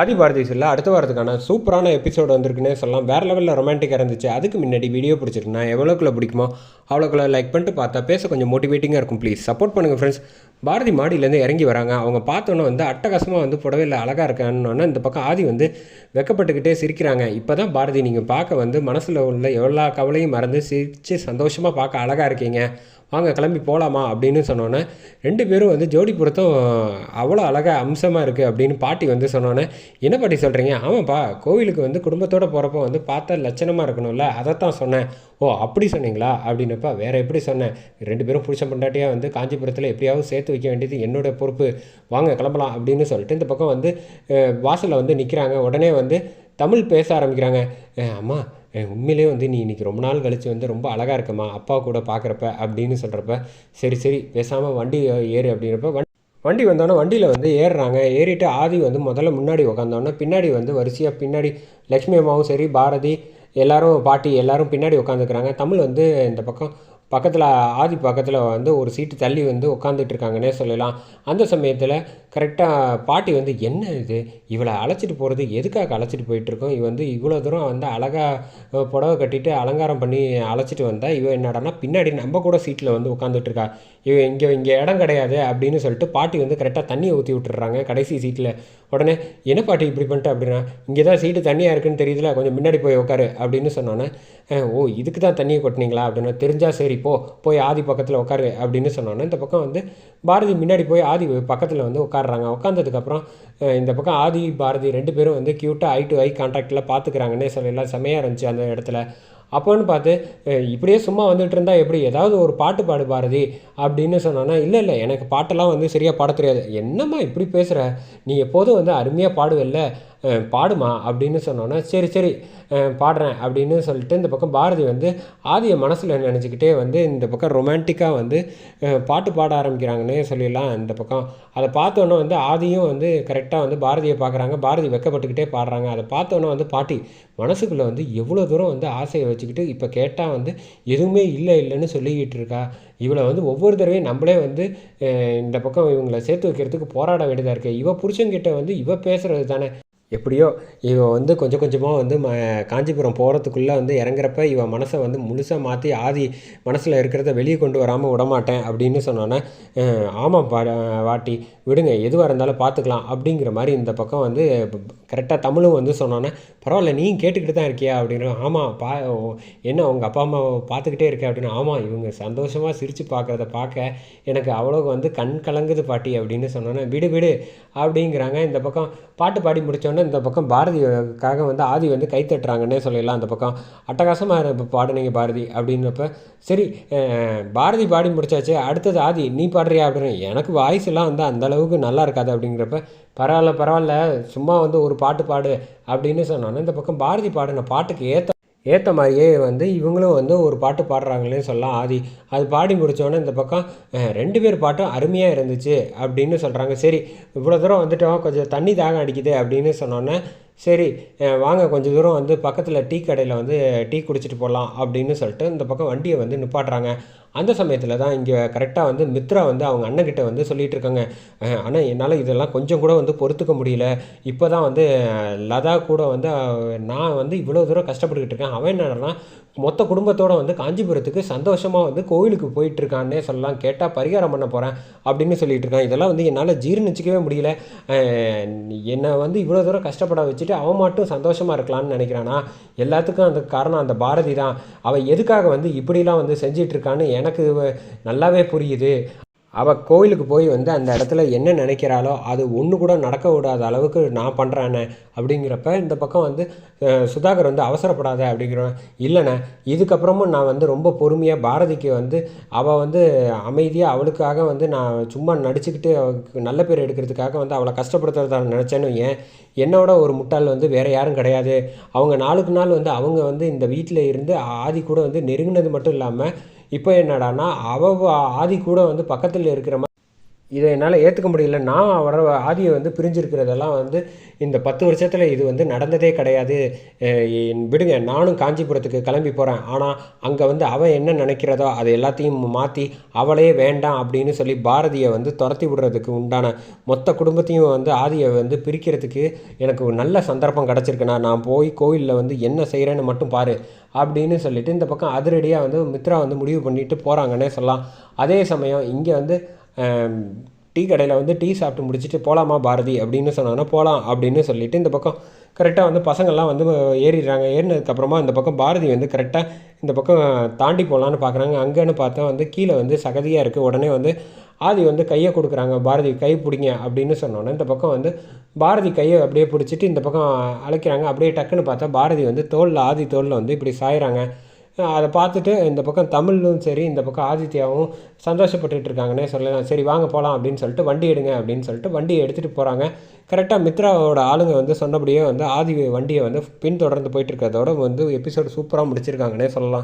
ஆதி பாரதி சொல்ல அடுத்த வாரத்துக்கான சூப்பரான எபிசோடு வந்திருக்குன்னே சொல்லலாம். வேறு லெவலில் ரொமான்டிக்காக இருந்துச்சு. அதுக்கு முன்னாடி வீடியோ பிடிச்சிருக்குன்னா எவ்வளோக்குள்ள பிடிக்குமோ அவ்வளோக்குள்ள லைக் பண்ணிட்டு பார்த்தா பேச கொஞ்சம் மோட்டிவேட்டிங்காக இருக்கும் ப்ளீஸ் சப்போர்ட் பண்ணுங்கள் ஃப்ரெண்ட்ஸ் பாரதி மாடியிலேருந்து இறங்கி வராங்க. அவங்க பார்த்தோன்னே வந்து அட்டகாசமாக வந்து புடவையில் அழகாக இருக்கான்னு இந்த பக்கம் ஆதி வந்து வெக்கப்பட்டுக்கிட்டே சிரிக்கிறாங்க. இப்போ தான் பாரதி நீங்கள் பார்க்க வந்து மனசில் உள்ள எல்லா கவலையும் மறந்து சிரித்து சந்தோஷமாக பார்க்க அழகாக இருக்கீங்க. வாங்க கிளம்பி போகலாமா அப்படின்னு சொன்னோன்னே ரெண்டு பேரும் வந்து ஜோடி பொருத்தம் அவ்வளோ அழகாக அம்சமாக இருக்குது அப்படின்னு பாட்டி வந்து சொன்னோன்னே என்ன பாட்டி சொல்கிறீங்க ஆமாப்பா கோவிலுக்கு வந்து குடும்பத்தோடு போகிறப்போ வந்து பார்த்தா லட்சணமாக இருக்கணும்ல அதைத்தான் சொன்னேன். ஓ அப்படி சொன்னீங்களா? அப்படின்னப்பா வேறு எப்படி சொன்னேன்? ரெண்டு பேரும் புருஷன் பொண்டாட்டியாக வந்து காஞ்சிபுரத்தில் எப்படியாவது சேர்த்து வைக்க வேண்டியது என்னோட பொறுப்பு. வாங்க கிளம்பலாம் அப்படின்னு சொல்லிட்டு இந்த பக்கம் வந்து வாசலில் வந்து நிற்கிறாங்க உடனே வந்து தமிழ் பேச ஆரம்பிக்கிறாங்க. அம்மா உண்மையிலே வந்து நீ இன்னைக்கு ரொம்ப நாள் கழிச்சு வந்து ரொம்ப அழகாக இருக்கம்மா அப்பா கூட பார்க்குறப்ப அப்படின்னு சொல்கிறப்ப சரி சரி பேசாமல் வண்டி ஏறு அப்படின்றப்ப வண்டி வந்தோடனே வண்டியில் வந்து ஏறுறாங்க. ஏறிட்டு ஆதி வந்து முதல்ல முன்னாடி உட்காந்தோடனே பின்னாடி வந்து வரிசையாக பின்னாடி லக்ஷ்மி அம்மாவும் சரி பாரதி எல்லாரும் பாட்டி எல்லாரும் பின்னாடி உட்காந்துக்கிறாங்க தமிழ் வந்து இந்த பக்கம் பக்கத்தில் ஆதி பக்கத்தில் வந்து ஒரு சீட்டு தள்ளி வந்து உட்காந்துட்டு இருக்காங்கன்னே சொல்லலாம். அந்த சமயத்தில் கரெக்டாக பாட்டி வந்து என்ன இது? இவளை அழைச்சிட்டு போகிறது எதுக்காக அழைச்சிட்டு போயிட்டுருக்கோம் இவ வந்து இவ்வளோ தூரம் வந்து அழகாக புடவை கட்டிட்டு அலங்காரம் பண்ணி அழைச்சிட்டு வந்தால் இவன் என்னடான்னா பின்னாடி நம்ம கூட சீட்டில் வந்து உட்காந்துட்ருக்கா இவ இங்கே இங்கே இடம் கிடையாது அப்படின்னு சொல்லிட்டு பாட்டி வந்து கரெக்டாக தண்ணியை ஊற்றி விட்டுறாங்க கடைசி சீட்டில் உடனே என்ன பாட்டி இப்படி பண்ணிட்டு? அப்படின்னா இங்கே தான் சீட்டு தண்ணியாக இருக்குன்னு தெரியுதுல கொஞ்சம் முன்னாடி போய் உட்காரு அப்படின்னு சொன்னோன்னே ஓ இதுக்கு தான் தண்ணியை கொட்டினீங்களா? அப்படின்னா தெரிஞ்சால் சரி போ போய் ஆதி பக்கத்தில் உட்காரு அப்படின்னு சொன்னோன்னே இந்த பக்கம் வந்து பாரதி முன்னாடி போய் ஆதி பக்கத்தில் வந்து உட்காடுறாங்க உட்காந்ததுக்கப்புறம் இந்த பக்கம் ஆதி பாரதி ரெண்டு பேரும் வந்து க்யூட்டாக ஐ டு ஐ கான்டாக்டில் பார்த்துக்கிறாங்கன்னே சொல்லலாம் செமையாக இருந்துச்சு அந்த இடத்துல. அப்போன்னு பார்த்து இப்படியே சும்மா வந்துட்டு இருந்தால் எப்படி? ஏதாவது ஒரு பாட்டு பாடு பாரதி அப்படின்னு சொன்னோன்னா இல்லை இல்லை எனக்கு பாட்டெல்லாம் வந்து சரியாக பாட தெரியாது. என்னம்மா இப்படி பேசுகிற நீ எப்போதும் வந்து அருமையாக பாடுவல்ல. இல்லை பாடுமா? அப்படின்னு சொன்னோன்னே சரி சரி பாடுறேன் அப்படின்னு சொல்லிட்டு இந்த பக்கம் பாரதி வந்து ஆதியை மனசில் நினச்சிக்கிட்டே வந்து இந்த பக்கம் ரொமான்டிக்காக வந்து பாட்டு பாட ஆரம்பிக்கிறாங்கன்னே சொல்லிடலாம் இந்த பக்கம். அதை பார்த்தோன்னே வந்து ஆதியும் வந்து கரெக்டாக வந்து பாரதியை பார்க்குறாங்க பாரதி வெக்கப்பட்டுக்கிட்டே பாடுறாங்க. அதை பார்த்தோன்னே வந்து பாட்டி மனசுக்குள்ளே வந்து எவ்வளோ தூரம் வந்து ஆசையை வச்சுக்கிட்டு இப்போ கேட்டால் வந்து எதுவுமே இல்லை இல்லைன்னு சொல்லிக்கிட்டு இருக்கா? இவளை வந்து ஒவ்வொரு தடவையும் நம்மளே வந்து இந்த பக்கம் இவங்களை சேர்த்து வைக்கிறதுக்கு போராட வேண்டியதாக இருக்குது இவ புருஷன்கிட்ட வந்து இவ பேசுகிறது தானே? எப்படியோ இவன் வந்து கொஞ்சம் கொஞ்சமாக வந்து ம காஞ்சிபுரம் போகிறதுக்குள்ளே வந்து இறங்குறப்ப இவன் மனசை வந்து முழுசாக மாற்றி ஆதி மனசில் இருக்கிறத வெளியே கொண்டு வராமல் விடமாட்டேன் அப்படின்னு சொன்னோன்னே ஆமாம் பா வாட்டி விடுங்க எதுவாக இருந்தாலும் பார்த்துக்கலாம் அப்படிங்கிற மாதிரி இந்த பக்கம் வந்து கரெக்டாக தமிழும் வந்து சொன்னோன்னே பரவாயில்ல நீ கேட்டுக்கிட்டு தான் இருக்கியா? அப்படின்னு ஆமாம் பா என்ன உங்கள் அப்பா அம்மாவை பார்த்துக்கிட்டே இருக்கே அப்படின்னு ஆமாம் இவங்க சந்தோஷமாக சிரித்து பார்க்குறத பார்க்க எனக்கு அவ்வளோ வந்து கண் கலங்குது பாட்டி அப்படின்னு சொன்னோன்னே விடு விடு அப்படிங்கிறாங்க. இந்த பக்கம் பாட்டு பாடி முடித்தோடனே இந்த பக்கம் பாரதிக்காக வந்து ஆதி வந்து கை தட்டுறாங்கன்னே சொல்லிடலாம். அந்த பக்கம் அட்டகாசமாக இப்போ பாடுனீங்க பாரதி அப்படின்னப்ப சரி பாரதி பாடி முடிச்சாச்சு அடுத்தது ஆதி நீ பாடுறியா? அப்படின்னு எனக்கு வாய்ஸ் எல்லாம் வந்து அந்தளவுக்கு நல்லா இருக்காது அப்படிங்கிறப்ப பரவாயில்ல பரவாயில்ல சும்மா வந்து ஒரு பாட்டு பாடு அப்படின்னு சொன்னோன்னே இந்த பக்கம் பாரதி பாடின பாட்டுக்கு ஏற்ற ஏற்ற மாதிரியே வந்து இவங்களும் வந்து ஒரு பாட்டு பாடுறாங்களே சொல்லலாம். ஆதி அது பாடி முடித்தோடனே இந்த பக்கம் ரெண்டு பேர் பாட்டும் அருமையாக இருந்துச்சு அப்படின்னு சொல்கிறாங்க சரி இவ்வளோ தூரம் வந்துட்டோம் கொஞ்சம் தண்ணி தாகம் அடிக்குது அப்படின்னு சொன்னோன்னே சரி வாங்க கொஞ்சம் தூரம் வந்து பக்கத்தில் டீ கடையில் வந்து டீ குடிச்சிட்டு போகலாம் அப்படின்னு சொல்லிட்டு இந்த பக்கம் வண்டியை வந்து நிப்பாட்டுறாங்க. அந்த சமயத்தில் தான் இங்கே கரெக்டாக வந்து மித்ரா வந்து அவங்க அண்ணன்கிட்ட வந்து சொல்லிகிட்டு இருக்காங்க. ஆனால் என்னால் இதெல்லாம் கொஞ்சம் கூட வந்து பொறுத்துக்க முடியல. இப்போ தான் வந்து லதா கூட வந்து நான் வந்து இவ்வளோ தூரம் கஷ்டப்பட்டுக்கிட்டு இருக்கேன். அவன் என்னன்னா மொத்த குடும்பத்தோடு வந்து காஞ்சிபுரத்துக்கு சந்தோஷமாக வந்து கோவிலுக்கு போயிட்டுருக்கான்னே சொல்லலாம். கேட்டால் பரிகாரம் பண்ண போகிறேன் அப்படின்னு சொல்லிட்டு இருக்கான். இதெல்லாம் வந்து என்னால் ஜீர்ணிச்சிக்கவே முடியல. என்னை வந்து இவ்வளோ தூரம் கஷ்டப்பட வச்சுட்டு அவன் மட்டும் சந்தோஷமாக இருக்கலாம்னு நினைக்கிறானா? எல்லாத்துக்கும் அந்த காரணம் அந்த பாரதி தான். அவள் எதுக்காக வந்து இப்படிலாம் வந்து செஞ்சிட்ருக்கான்னு எனக்கு நல்லாவே புரியுது. அவள் கோயிலுக்கு போய் வந்து அந்த இடத்துல என்ன நினைக்கிறாளோ அது ஒன்று கூட நடக்க விடாத அளவுக்கு நான் பண்ணுறேனே அப்படிங்கிறப்ப இந்த பக்கம் வந்து சுதாகர் வந்து அவசரப்படாத அப்படிங்கிறோம் இல்லைண்ணே. இதுக்கப்புறமும் நான் வந்து ரொம்ப பொறுமையாக பாரதிக்கு வந்து அவள் வந்து அமைதியாக அவளுக்காக வந்து நான் சும்மா நடிச்சுக்கிட்டு அவளுக்கு நல்ல பேர் எடுக்கிறதுக்காக வந்து அவளை கஷ்டப்படுத்துறதா நினச்சேன்னு ஏன் என்னோட ஒரு முட்டாள் வந்து வேறு யாரும் கிடையாது. அவங்க நாளுக்கு நாள் வந்து அவங்க வந்து இந்த வீட்டில் இருந்து ஆதி கூட வந்து நெருங்கினது மட்டும் இல்லாமல் இப்போ என்னடான்னா அவ ஆதி கூட வந்து பக்கத்தில் இருக்கிற மாதிரி இதை என்னால் ஏற்றுக்க முடியல. நான் வர ஆதியை வந்து பிரிஞ்சிருக்கிறதெல்லாம் வந்து இந்த பத்து வருஷத்தில் இது வந்து நடந்ததே கிடையாது. விடுங்க நானும் காஞ்சிபுரத்துக்கு கிளம்பி போகிறேன் ஆனால் அங்கே வந்து அவன் என்ன நினைக்கிறதோ அது எல்லாத்தையும் மாற்றி அவளே வேண்டாம் அப்படின்னு சொல்லி பாரதியை வந்து துரத்தி விடுறதுக்கு உண்டான மொத்த குடும்பத்தையும் வந்து ஆதியை வந்து பிரிக்கிறதுக்கு எனக்கு ஒரு நல்ல சந்தர்ப்பம் கிடச்சிருக்குண்ணா நான் போய் கோயிலில் வந்து என்ன செய்கிறேன்னு மட்டும் பாரு அப்படின்னு சொல்லிட்டு இந்த பக்கம் அதிரடியாக வந்து மித்ரா வந்து முடிவு பண்ணிட்டு போகிறாங்கன்னே சொல்லலாம். அதே சமயம் இங்கே வந்து டீ கடையில் வந்து டீ சாப்பிட்டு முடிச்சுட்டு போகலாமா பாரதி அப்படின்னு சொன்னாங்கன்னா போகலாம் அப்படின்னு சொல்லிட்டு இந்த பக்கம் கரெக்டாக வந்து பசங்கள்லாம் வந்து ஏறிடுறாங்க. ஏறினதுக்கப்புறமா இந்த பக்கம் பாரதி வந்து கரெக்டாக இந்த பக்கம் தாண்டி போகலான்னு பார்க்குறாங்க. அங்கேன்னு பார்த்தா வந்து கீழே வந்து சகதியாக இருக்குது உடனே வந்து ஆதி வந்து கையை கொடுக்குறாங்க. பாரதி கை பிடிங்க அப்படின்னு சொன்னோன்னே இந்த பக்கம் வந்து பாரதி கையை அப்படியே பிடிச்சிட்டு இந்த பக்கம் அழைக்கிறாங்க. அப்படியே டக்குன்னு பார்த்தா பாரதி வந்து தோளில் ஆதி தோளில் வந்து இப்படி சாயிறாங்க. அதை பார்த்துட்டு இந்த பக்கம் தமிழும் சரி இந்த பக்கம் ஆதித்யாவும் சந்தோஷப்பட்டுட்டு இருக்காங்கன்னே சொல்லலாம் சரி வாங்க போகலாம் அப்படின்னு சொல்லிட்டு வண்டி எடுங்க அப்படின்னு சொல்லிட்டு வண்டியை எடுத்துகிட்டு போகிறாங்க கரெக்டாக மித்ராவோட ஆளுங்க வந்து சொன்னபடியே வந்து ஆதி வண்டியை வந்து பின்தொடர்ந்து போயிட்டு இருக்கிறதோட வந்து எபிசோடு சூப்பராக முடிச்சிருக்காங்கன்னே சொல்லலாம்.